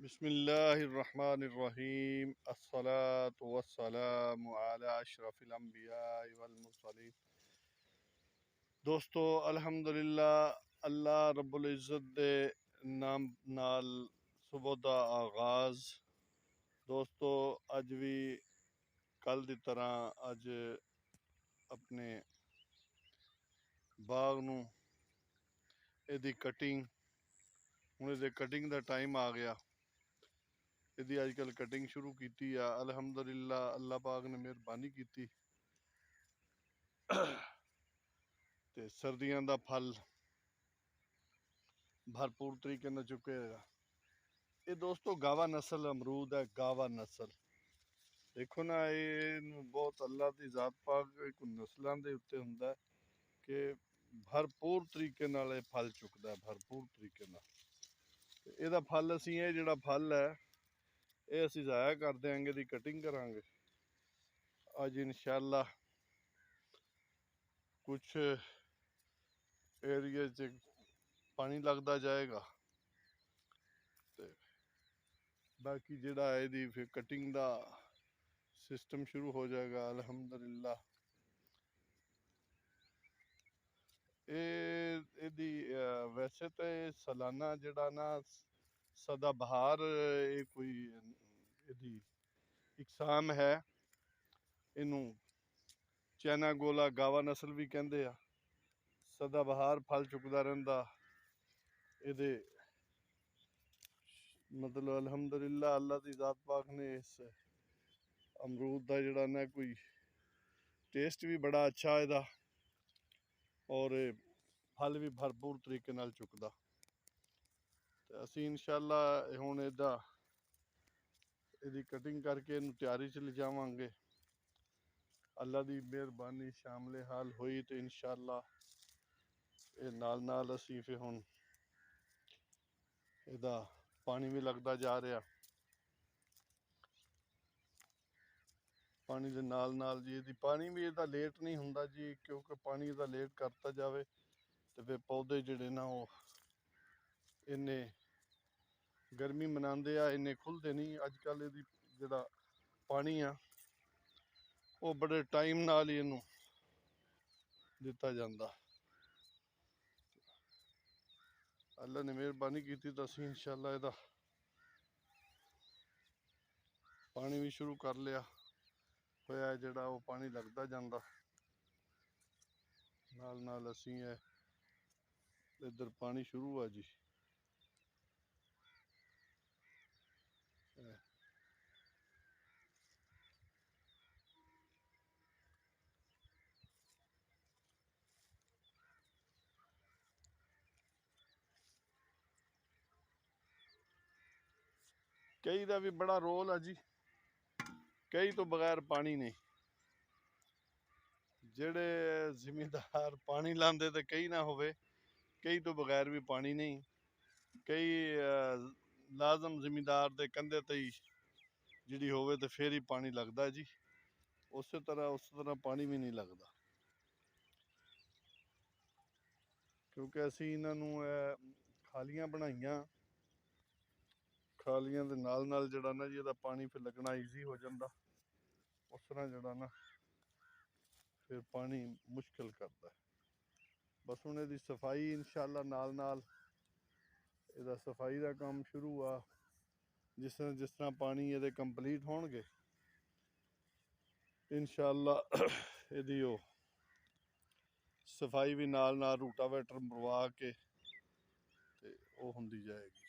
بسم الله الرحمن الرحيم الصلاة والسلام على أشرف الأنبياء والمرسلين ਦੋਸਤੋ ਅਲਹਮਦੁਲਿਲਾ ਅੱਲਾ ਰੱਬੁਲ ਇੱਜ਼ਤ ਦੇ ਨਾਮ ਨਾਲ ਸਵੇਰ ਦਾ ਆਗਾਜ਼ ਦੋਸਤੋ ਅੱਜ ਵੀ ਕੱਲ ਦੀ ਤਰ੍ਹਾਂ ਅੱਜ ਆਪਣੇ ਬਾਗ ਨੂੰ ਇਹਦੀ ਕਟਿੰਗ ਹੁਣ ਇਹਦੇ ਕਟਿੰਗ ਦਾ ਟਾਈਮ ਆ ਗਿਆ ਇਹਦੀ ਅੱਜ ਕੱਲ ਕਟਿੰਗ ਸ਼ੁਰੂ ਕੀਤੀ ਆ, ਅਲਹਮਦੁਲਿਲਾ, ਅੱਲਾਹ ਪਾਕ ਨੇ ਮਿਹਰਬਾਨੀ ਕੀਤੀ। ਤੇ ਸਰਦੀਆਂ ਦਾ ਫਲ ਭਰਪੂਰ ਤਰੀਕੇ ਨਾਲ ਚੁੱਕੇਗਾ ਇਹ ਦੋਸਤੋ ਗਾਵਾ ਨਸਲ, ਅਮਰੂਦ ਹੈ, ਗਾਵਾ ਨਸਲ। ਦੇਖੋ ਨਾ, ਇਹਨੂੰ ਬਹੁਤ ਅੱਲਾ ਦੀ ਜ਼ਾਤ ਪਾਕ ਇੱਕ ਨਸਲਾਂ ਦੇ ਉੱਤੇ ਹੁੰਦਾ ਕਿ ਭਰਪੂਰ ਤਰੀਕੇ ਨਾਲ ਇਹ ਫਲ ਚੁੱਕਦਾ ਭਰਪੂਰ ਤਰੀਕੇ ਨਾਲ। ਇਹਦਾ ਫਲ ਅਸੀਂ, ਇਹ ਜਿਹੜਾ ਫਲ ਹੈ ਇਹ ਅਸੀਂ ਜ਼ਾਇਆ ਕਰ ਦਿਆਂਗੇ ਦੀ ਕਟਿੰਗ ਕਰਾਂਗੇ। ਅੱਜ ਇਨਸ਼ਾਅੱਲਾ ਕੁਝ ਏਰੀਆ 'ਚ ਪਾਣੀ ਲੱਗਦਾ ਜਾਏਗਾ। ਤੇ ਬਾਕੀ ਜਿਹੜਾ ਹੈ ਇਹਦੀ ਫਿਰ ਕਟਿੰਗ ਦਾ ਸਿਸਟਮ ਸ਼ੁਰੂ ਹੋ ਜਾਏਗਾ, ਅਲਹਮਦੁਲਿਲਾ। ਇਹ, ਇਹਦੀ ਵੈਸੇ ਤਾਂ ਇਹ ਸਾਲਾਨਾ ਜਿਹੜਾ ਨਾ ਸਦਾ ਬਹਾਰ ਇਹ ਕੋਈ ਇਹਦੀ ਇਕਸਾਮ ਹੈ। ਇਹਨੂੰ ਚੈਨਾ ਗੋਲਾ ਗਾਵਾ ਨਸਲ ਵੀ ਕਹਿੰਦੇ ਆ। ਸਦਾ ਬਹਾਰ ਫਲ ਚੁੱਕਦਾ ਰਹਿੰਦਾ। ਇਹਦੇ ਮਤਲਬ ਅਲਹਮਦੁਲਿਲਾ ਅੱਲਾ ਦੀ ਜ਼ਾਤ ਪਾਕ ਨੇ ਇਸ ਅਮਰੂਦ ਦਾ ਜਿਹੜਾ ਨਾ ਕੋਈ ਟੇਸਟ ਵੀ ਬੜਾ ਅੱਛਾ ਇਹਦਾ ਔਰ ਫਲ ਵੀ ਭਰਪੂਰ ਤਰੀਕੇ ਨਾਲ ਚੁੱਕਦਾ। ਤੇ ਅਸੀਂ ਇਨਸ਼ਾਅੱਲਾ ਹੁਣ ਇਹਦਾ ਇਹਦੀ ਕਟਿੰਗ ਕਰਕੇ ਇਹਨੂੰ ਤਿਆਰੀ 'ਚ ਲਿਜਾਵਾਂਗੇ। ਅੱਲਾ ਦੀ ਮਿਹਰਬਾਨੀ, ਸ਼ਾਮਲੇ ਹਾਲ ਹੋਈ ਤੇ ਇਨਸ਼ਾਅੱਲਾ ਇਹ ਨਾਲ ਨਾਲ ਅਸੀਂ ਫਿਰ ਹੁਣ ਇਹਦਾ ਪਾਣੀ ਵੀ ਲੱਗਦਾ ਜਾ ਰਿਹਾ। ਪਾਣੀ ਦੇ ਨਾਲ ਨਾਲ ਜੀ ਇਹਦੀ ਪਾਣੀ ਵੀ ਇਹਦਾ ਲੇਟ ਨਹੀਂ ਹੁੰਦਾ ਜੀ, ਕਿਉਂਕਿ ਪਾਣੀ ਇਹਦਾ ਲੇਟ ਕਰਤਾ ਜਾਵੇ ਤੇ ਫਿਰ ਪੌਦੇ ਜਿਹੜੇ ਨਾ ਉਹ ਇੰਨੇ ਗਰਮੀ ਮਨਾਉਂਦੇ ਆ, ਇੰਨੇ ਖੁੱਲਦੇ ਨਹੀਂ। ਅੱਜ ਕੱਲ ਇਹਦੀ ਜਿਹੜਾ ਪਾਣੀ ਆ, ਉਹ ਬੜੇ ਟਾਈਮ ਨਾਲ ਹੀ ਇਹਨੂੰ ਦਿੱਤਾ ਜਾਂਦਾ। ਅੱਲਾ ਨੇ ਮਿਹਰਬਾਨੀ ਕੀਤੀ ਤਾਂ ਅਸੀਂ ਇਨਸ਼ਾਅੱਲਾ ਇਹਦਾ ਪਾਣੀ ਵੀ ਸ਼ੁਰੂ ਕਰ ਲਿਆ। ਹੋਇਆ ਜਿਹੜਾ ਉਹ ਪਾਣੀ ਲੱਗਦਾ ਜਾਂਦਾ। ਨਾਲ ਨਾਲ ਅਸੀਂ ਇਹ ਇੱਧਰ ਪਾਣੀ ਸ਼ੁਰੂ ਆ ਜੀ। ਕਈ ਦਾ ਵੀ ਬੜਾ ਰੋਲ ਆ ਜੀ। ਕਈ ਤੋਂ ਬਗੈਰ ਪਾਣੀ ਨਹੀਂ। ਜਿਹੜੇ ਜ਼ਿਮੀਂਦਾਰ ਪਾਣੀ ਲਾਉਂਦੇ ਤੇ ਕਈ ਨਾ ਹੋਵੇ ਕਈ ਤੋਂ ਬਗੈਰ ਵੀ ਪਾਣੀ ਨਹੀਂ। ਕਈ ਲਾਜ਼ਮ ਜ਼ਿਮੀਂਦਾਰ ਦੇ ਕੰਧੇ ਤੇ ਹੀ ਜਿਹੜੀ ਹੋਵੇ ਤੇ ਫੇਰ ਹੀ ਪਾਣੀ ਲੱਗਦਾ ਜੀ। ਉਸੇ ਤਰ੍ਹਾਂ ਉਸੇ ਤਰ੍ਹਾਂ ਪਾਣੀ ਵੀ ਨਹੀਂ ਲੱਗਦਾ। ਕਿਉਂਕਿ ਅਸੀਂ ਇਹਨਾਂ ਨੂੰ ਖਾਲੀਆਂ ਬਣਾਈਆਂ। ਖਾਲੀਆਂ ਦੇ ਨਾਲ ਨਾਲ ਜਿਹੜਾ ਨਾ ਜੀ ਇਹਦਾ ਪਾਣੀ ਫਿਰ ਲੱਗਣਾ ਈਜ਼ੀ ਹੋ ਜਾਂਦਾ। ਉਸ ਤਰ੍ਹਾਂ ਜਿਹੜਾ ਨਾ ਫਿਰ ਪਾਣੀ ਮੁਸ਼ਕਲ ਕਰਦਾ ਬਸ ਹੁਣ ਇਹਦੀ ਸਫ਼ਾਈ ਇਨਸ਼ਾਅੱਲਾ ਨਾਲ ਨਾਲ ਇਹਦਾ ਸਫ਼ਾਈ ਦਾ ਕੰਮ ਸ਼ੁਰੂ ਆ। ਜਿਸ ਤਰ੍ਹਾਂ ਜਿਸ ਤਰ੍ਹਾਂ ਪਾਣੀ ਇਹਦੇ ਕੰਪਲੀਟ ਹੋਣਗੇ, ਇਨਸ਼ਾਅੱਲਾ ਇਹਦੀ ਉਹ ਸਫ਼ਾਈ ਵੀ ਨਾਲ ਨਾਲ ਰੂਟਾਵੇਟਰ ਮਰਵਾ ਕੇ ਤੇ ਉਹ ਹੁੰਦੀ ਜਾਏਗੀ।